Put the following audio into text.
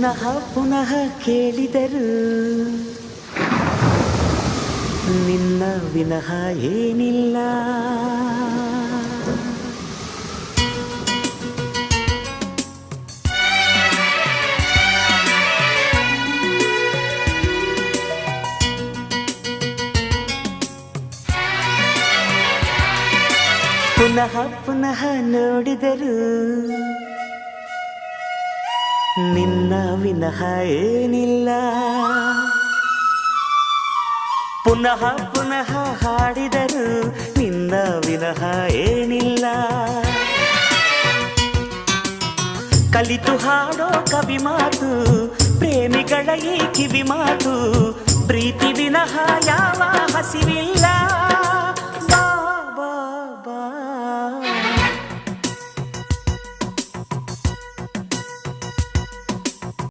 ಪುನಃ ಪುನಃ ಕೇಳಿದರು. ನಿನ್ನ ವಿನಃ ಏನಿಲ್ಲ. ಪುನಃ ಪುನಃ ನೋಡಿದರು. ನಿನ್ನ ವಿನಃ ಏನಿಲ್ಲ. ಪುನಃ ಪುನಃ ಹಾಡಿದರು ನಿನ್ನ ವಿನಃ ಏನಿಲ್ಲ. ಕಲಿತು ಹಾಡೋ ಕವಿ ಮಾತು, ಪ್ರೇಮಿಗಳ ಈ ಕಿವಿ ಮಾತು, ಪ್ರೀತಿ ವಿನಃ ಯಾವ ಹಸಿವಿಲ್ಲ.